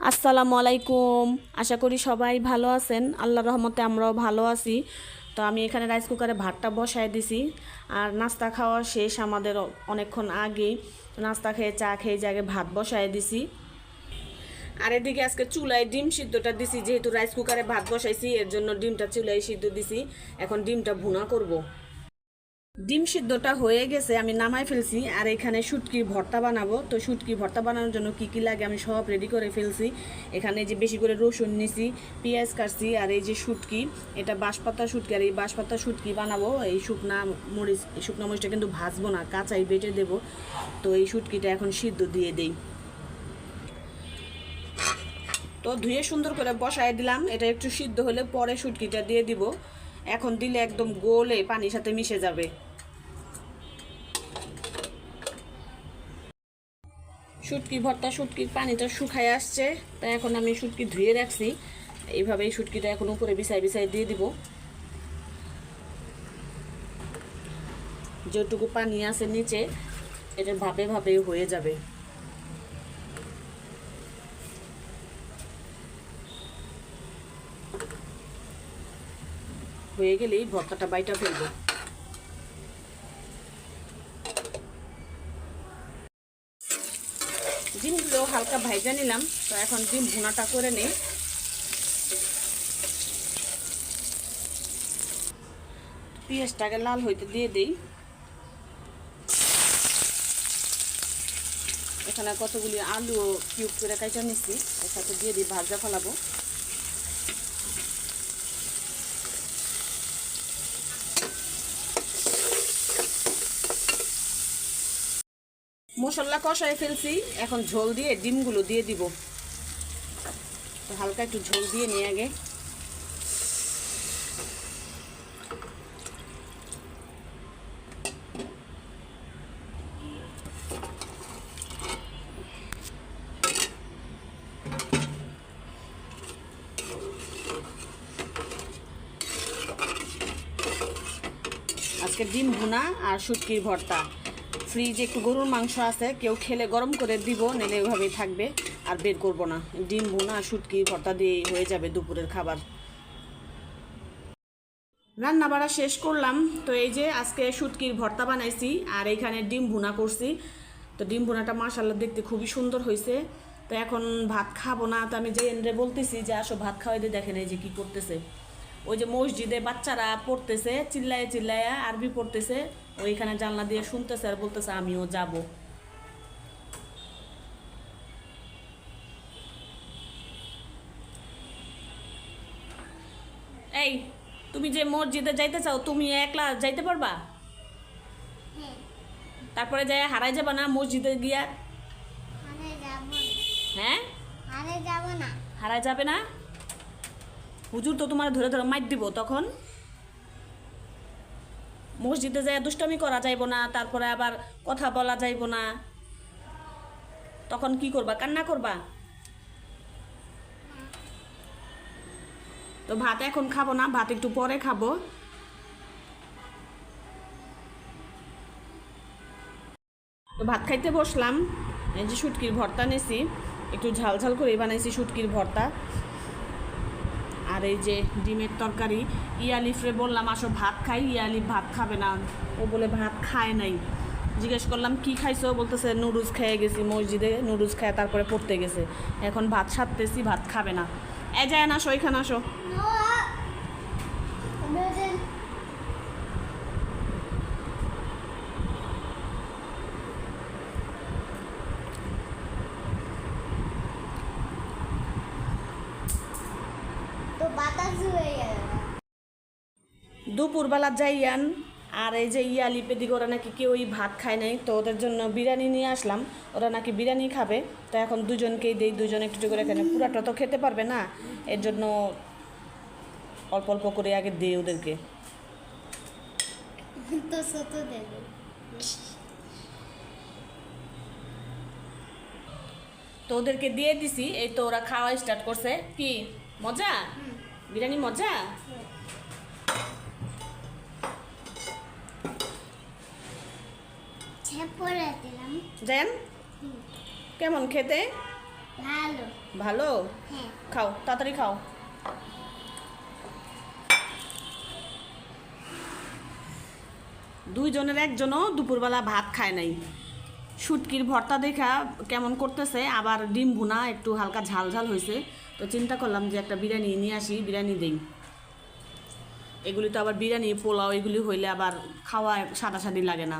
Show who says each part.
Speaker 1: আসসালামু আলাইকুম। আশা করি সবাই ভালো আছেন। আল্লাহ রহমতে আমরাও ভালো আছি। তো আমি এখানে রাইস কুকারে ভাতটা বসায় দিছি। আর নাস্তা খাওয়া শেষ আমাদের অনেকক্ষণ আগেই নাস্তা খেয়ে চা খেয়ে যে আগে ভাত বসায় দিছি। আর এদিকে আজকে চুলায় ডিম সিদ্ধটা দিছি। যেহেতু রাইস কুকারে ভাত বসাইছি, এর জন্য ডিমটা চুলায় সিদ্ধ দিছি। এখন ডিমটা ভুনা করব। ডিম সিদ্ধটা হয়ে গেছে, আমি নামাই ফেলছি আর এখানে শুটকি ভর্তা বানাবো। তো শুটকি ভর্তা বানানোর জন্য কি কি লাগে আমি সব রেডি করে ফেলছি। এখানে যে বেশি করে রসুন নিছি, পেঁয়াজ কাটছি আর এই যে শুটকি, এটা বাঁশপাতা শুটকি আর এই বাঁশপাতা শুটকি বানাবো। এই শুকনা মরিচ শুকনা মরিচটা কিন্তু ভাজবো না, কাঁচাই বেটে দেব। তো এই শুটকিটা এখন সিদ্ধ দিয়ে দেই। তো ধুয়ে সুন্দর করে বসায় দিলাম, এটা একটু সিদ্ধ হলে পরে শুটকিটা দিয়ে দিব। এখন দিলে একদম গোলে পানির সাথে মিশে যাবে। শুটকি ভর্তা, শুটকির পানিটা শুকায় আসছে, তাই এখন আমি শুটকি ধুয়ে রাখছি। এইভাবেই শুটকিটা এখন উপরে বিছাই বিছাই দিয়ে দিব। যেটুকু পানি আছে নিচে, এটা ভাবে ভাবে হয়ে যাবে। হয়ে গেলেই ভর্তাটা বাইটা ফেলব। ডিমগুলো হালকা ভাইজা নিলাম, তো এখন ডিম ভুনাটা করে নেই। পেঁয়াজটাকে লাল হইতে দিয়ে দিই। এখানে কতগুলি আলু কিউব করে কাইটা নিচ্ছি এর দিয়ে দিই ভাজা ফলাবো। মশলা কষায় ফেলছি। এখন ঝোল দিয়ে ডিমগুলো দিয়ে দিব। তো হালকা একটু ঝোল দিয়ে নিয়ে আগে। আজকে ডিম ভুনা আর শুটকির ভর্তা। ফ্রিজে একটু গরুর মাংস আছে, কেউ খেলে গরম করে দিব নেলে ওইভাবেই থাকবে, আর বের করব না। ডিম, ভুনা, শুটকি, ভর্তা দিয়ে হয়ে যাবে দুপুরের খাবার। রান্না বাড়া শেষ করলাম, তো এই যে আজকে শুটকির ভর্তা বানাইছি, আর এইখানে ডিম ভুনা করছি। তো ডিম ভুনাটা মাশাল্লাহ দেখতে খুবই সুন্দর হয়েছে তো এখন ভাত খাব না, তো আমি যে এনরে বলতেছি যে আসো ভাত খাওয়াই দিয়ে দেখেন এই যে কি করতেছে। ওই যে মসজিদে বাচ্চারা পড়তেছে চিল্লায় চিল্লায় আরবি পড়তেছে ওইখানে জানলা দিয়ে শুনতেছে আর বলতেছে আমিও যাব। এই তুমি যে মসজিদে যাইতে চাও তুমি একলা যাইতে পারবা? তারপরে যাই হারাই যাবা না মসজিদে গিয়া? হ্যাঁ?
Speaker 2: আরে যাব না।
Speaker 1: হারাই যাবে না? হুজুর তো তোমার ধরে ধরে মাইর দিব তখন। মসজিদে যায় দুষ্টমি করা যাইব না, তারপরে আবার কথা বলা যাইব না। তখন কি করবা? কান্না করবা? তো ভাত এখন খাব না, ভাত একটু পরে খাব। তো ভাত খাইতে বসলাম, এই যে শুটকির ভর্তা নিয়েছি একটু ঝাল ঝাল করে বানাইছি শুটকির ভর্তা। আর এই যে ডিমের তরকারি ইয়ালিফরে বললাম, আসো ভাত খাই ইয়ালিফ ভাত খাবে না। ও বলে ভাত খায় নাই। জিজ্ঞেস করলাম, কি খাইছো? বলতেছে, নুডলস খেয়ে গেছি, মসজিদে নুডলস খেয়ে তারপরে পড়তে গেছে। এখন ভাত সারতেছি, ভাত খাবে না। এ, যায় না আসো, এখানে আসো
Speaker 2: তো বাতাস হয়ে গেল
Speaker 1: দুপুরবেলা যাইয়ান আর এই যে ইয়ালি পেদি ওরা নাকি কেউই ভাত খায় নাই তো ওদের জন্য বিরিয়ানি নিয়ে আসলাম। ওরা নাকি বিরিয়ানি খাবে তো এখন দুজনকেই দেই দুজন একটু করে এখানে। পুরাটা তো খেতে পারবে না এর জন্য অল্প অল্প করে আগে দিই ওদেরকে।
Speaker 2: তো
Speaker 1: তো ওদেরকে দিয়ে দিছি এই তো ওরা খাওয়া স্টার্ট করছে। কি মজা? বিরিয়ানি মজা? কেমন খেতে?
Speaker 2: ভালো।
Speaker 1: ভালো?
Speaker 2: হ্যাঁ।
Speaker 1: খাও তাড়াতাড়ি খাও। দুইজনের একজনও দুপুরবেলা ভাত খায় নাই। শুটকির ভর্তা দেখা কেমন করতেছে আবার ডিম ভুনা একটু হালকা ঝাল ঝাল হয়েছে তো চিন্তা করলাম যে একটা বিরিয়ানি নিয়ে আসি, বিরিয়ানি দিই। এগুলি তো আবার বিরিয়ানি, পোলাও, এগুলি হইলে আবার খাওয়া সাদা সাদি লাগে না।